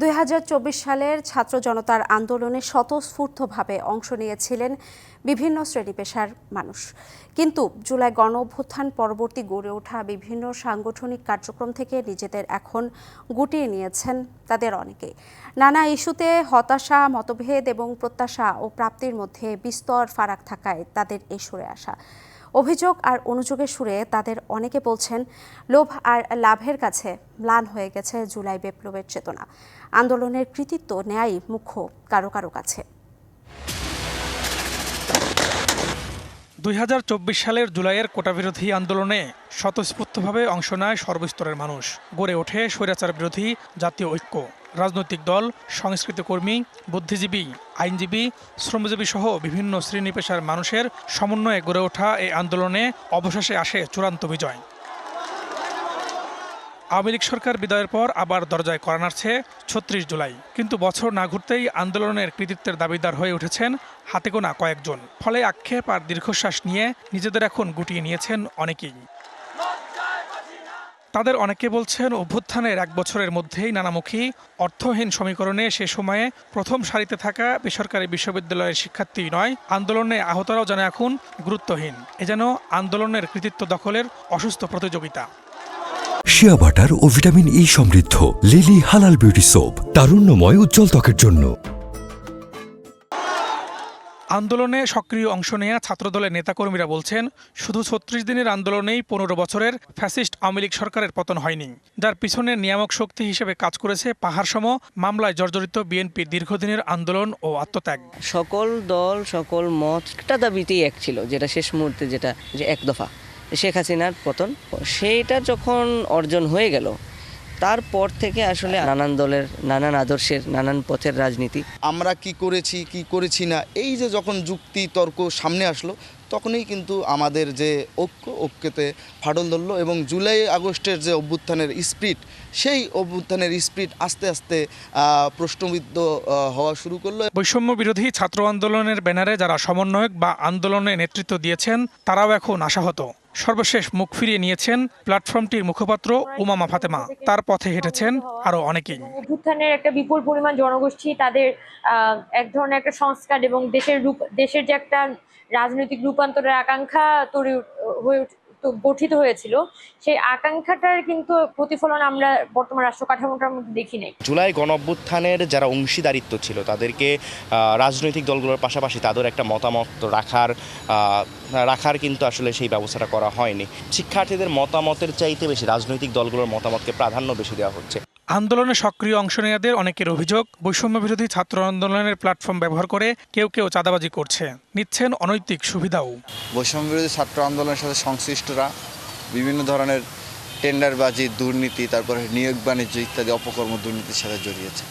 দুই হাজার চব্বিশ সালের ছাত্র জনতার আন্দোলনে স্বতঃস্ফূর্তভাবে অংশ নিয়েছিলেন বিভিন্ন শ্রেণি পেশার মানুষ। কিন্তু জুলাই গণ অভ্যুত্থান পরবর্তী গড়ে ওঠা বিভিন্ন সাংগঠনিক কার্যক্রম থেকে নিজেদের এখন গুটিয়ে নিয়েছেন তাদের অনেকে। নানা ইস্যুতে হতাশা, মতভেদ এবং প্রত্যাশা ও প্রাপ্তির মধ্যে বিস্তর ফারাক থাকায় তাদের এই সরে আসা। অভিযোগ আর অনুযোগের সুরে তাদের অনেকে বলছেন, লোভ আর লাভের কাছে ম্লান হয়ে গেছে জুলাই বিপ্লবের চেতনা। আন্দোলনের কৃতিত্ব ন্যায় মুখ্য কারও কারও কাছে। দুই হাজার চব্বিশ সালের জুলাইয়ের কোটাবিরোধী আন্দোলনে স্বতঃস্ফূর্তভাবে অংশ নেয় সর্বস্তরের মানুষ। গড়ে ওঠে স্বৈরাচার বিরোধী জাতীয় ঐক্য। রাজনৈতিক দল, সংস্কৃতি কর্মী, বুদ্ধিজীবী, আইনজীবী, শ্রমজীবী সহ বিভিন্ন শ্রেণি পেশার মানুষের সমন্বয়ে গড়ে ওঠা এই আন্দোলনে অবশেষে আসে চূড়ান্ত বিজয়। আওয়ামী লীগ সরকার বিদায়ের পর আবার দরজায় করা নাড়ছে ছত্রিশ জুলাই। কিন্তু বছর না ঘুরতেই আন্দোলনের কৃতিত্বের দাবিদার হয়ে উঠেছেন হাতে গোনা কয়েকজন। ফলে আক্ষেপ আর দীর্ঘশ্বাস নিয়ে নিজেদের এখন গুটিয়ে নিয়েছেন অনেকেই। তাদের অনেকে বলছেন, অভ্যুত্থানের এক বছরের মধ্যেই নানামুখী অর্থহীন সমীকরণে সে সময়ে প্রথম সারিতে থাকা বেসরকারি বিশ্ববিদ্যালয়ের শিক্ষার্থী নয়, আন্দোলনে আহতরাও যেন এখন গুরুত্বহীন। এ যেন আন্দোলনের কৃতিত্ব দখলের অসুস্থ প্রতিযোগিতা। শিয়া বাটার ও ভিটামিন ই সমৃদ্ধ লিলি হালাল বিউটি সোপ তারুণ্যময় উজ্জ্বল ত্বকের জন্য। আন্দোলনে সক্রিয় অংশ নেয়া ছাত্রদলের নেতাকর্মীরা বলছেন শুধু ছত্রিশ দিনের আন্দোলনেই পনেরো বছরের ফ্যাসিস্ট আওয়ামী লীগ সরকারের পতন হয়নি। যার পিছনে নিয়ামক শক্তি হিসেবে কাজ করেছে পাহাড়সম মামলায় জর্জরিত বিএনপির দীর্ঘদিনের আন্দোলন ও আত্মত্যাগ। সকল দল সকল মত একটা দাবিতেই এক ছিল যেটা শেষ মুহূর্তে যেটা যে এক দফা। শেখ হাসিনার পতন। সেইটা যখন অর্জন হয়ে গেল তারপর থেকে আসলে নানান দলের নানান আদর্শের নানান পথের রাজনীতি। আমরা কি করেছি কি করেছি না এই যে যখন যুক্তি তর্ক সামনে আসলো তখনই কিন্তু আমাদের যে ঐক্য ঐক্যতে ফাটল ধরলো এবং জুলাই আগস্টের যে অভ্যুত্থানের স্পিড সেই অভ্যুত্থানের স্পিড আস্তে আস্তে প্রশ্নবিদ্ধ হওয়া শুরু করল। বৈষম্য বিরোধী ছাত্র আন্দোলনের ব্যানারে যারা সমন্বয়ক বা আন্দোলনে নেতৃত্ব দিয়েছেন তারাও এখন আশাহত। সর্বশেষ মুখ ফিরিয়ে নিয়েছেন প্ল্যাটফর্মটির মুখপাত্র উমামা ফাতেমা। তার পথে হেঁটেছেন আরও অনেকেই। অভ্যুত্থানের একটা বিপুল পরিমাণ জনগোষ্ঠী তাদের এক ধরনের একটা সংস্কার এবং দেশের রূপ, দেশের যে একটা রাজনৈতিক রূপান্তরের আকাঙ্ক্ষা তৈরি হয়ে গঠিত হয়েছিল। সেই আকাঙ্ক্ষাটার কিন্তু প্রতিফলন আমরা বর্তমান রাষ্ট্র কাঠামোটার মধ্যে দেখি নাই। জুলাই গণ অভ্যুত্থানের যারা অংশীদারিত্ব ছিল, তাদেরকে রাজনৈতিক দলগুলোর পাশাপাশি তাদের একটা মতামত রাখার রাখার কিন্তু আসলে সেই ব্যবস্থাটা করা হয়নি। শিক্ষার্থীদের মতামতের চাইতে বেশি রাজনৈতিক দলগুলোর মতামতকে প্রাধান্য বেশি দেওয়া হচ্ছে। আন্দোলনে সক্রিয় অংশ নেয়াদের অনেকের অভিযোগ বৈষম্য বিরোধী ছাত্র আন্দোলনের প্ল্যাটফর্ম ব্যবহার করে কেউ কেউ চাঁদাবাজি করছে। নিচ্ছেন অনৈতিক সুবিধাও। বৈষম্য বিরোধী ছাত্র আন্দোলনের সাথে সংশ্লিষ্টরা বিভিন্ন ধরনের টেন্ডারবাজি, দুর্নীতি, তারপরে নিয়োগ বাণিজ্য ইত্যাদি অপকর্ম দুর্নীতির সাথে জড়িয়েছে।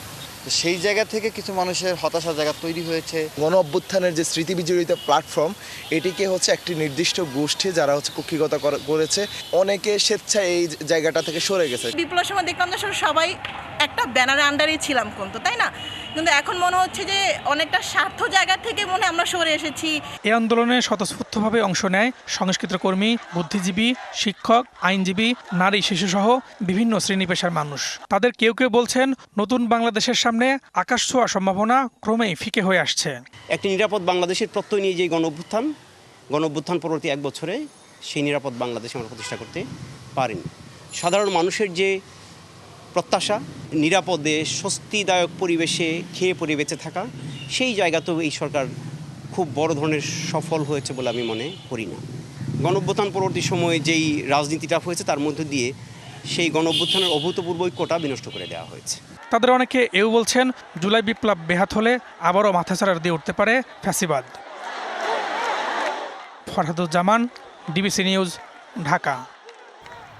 সেই জায়গা থেকে কিছু মানুষের হতাশা জায়গা তৈরি হয়েছে। গণ অভ্যুত্থানের যে স্মৃতি বিজড়িত প্ল্যাটফর্ম এটিকে হচ্ছে একটি নির্দিষ্ট গোষ্ঠী যারা হচ্ছে কুক্ষিগত করেছে। অনেকে স্বেচ্ছায় এই জায়গাটা থেকে সরে গেছে। বিপ্লব সময় দেখলাম সবাই একটা ব্যানারের আন্ডারেই ছিলাম কিন্তু তাই না? কিন্তু এখন মনে হচ্ছে যে অনেকটা স্বার্থ জায়গা থেকে মনে আমরা সরে এসেছি। এই আন্দোলনে স্বতঃস্ফূর্তভাবে অংশ নেয় সংস্কৃত কর্মী বুদ্ধিজীবী শিক্ষক আইনজীবী নারী শিশুসহ বিভিন্ন শ্রেণি পেশার মানুষ। তাদের কেউ কেউ বলছেন নতুন বাংলাদেশের সামনে আকাশ ছোঁয়া সম্ভাবনা ক্রমেই ফিকে হয়ে আসছে। একটি নিরাপদ বাংলাদেশের প্রত্যয় নিয়ে যে গণ অভ্যুত্থান গণ অভ্যুত্থান পরবর্তী এক বছরে সেই নিরাপদ বাংলাদেশ আমরা প্রতিষ্ঠা করতে পারিনি। সাধারণ মানুষের যে প্রত্যাশা, নিরাপদে, স্বস্তিদায়ক পরিবেশে খেয়ে পরে বেঁচে থাকা, সেই জায়গাতেও এই সরকার খুব বড় ধরনের সফল হয়েছে বলে আমি মনে করি না। গণ অভ্যুত্থান পরবর্তী সময়ে যেই রাজনীতিটা হয়েছে, তার মধ্যে দিয়ে সেই গণ অভ্যুত্থানের অভূতপূর্ব ঐক্যটা বিনষ্ট করে দেওয়া হয়েছে। তাদের অনেকে এও বলছেন, জুলাই বিপ্লব বেহাত হলে আবারও মাথাচাড়া দিয়ে উঠতে পারে ফ্যাসিবাদ। Farhaduzzaman, DBC news, Dhaka.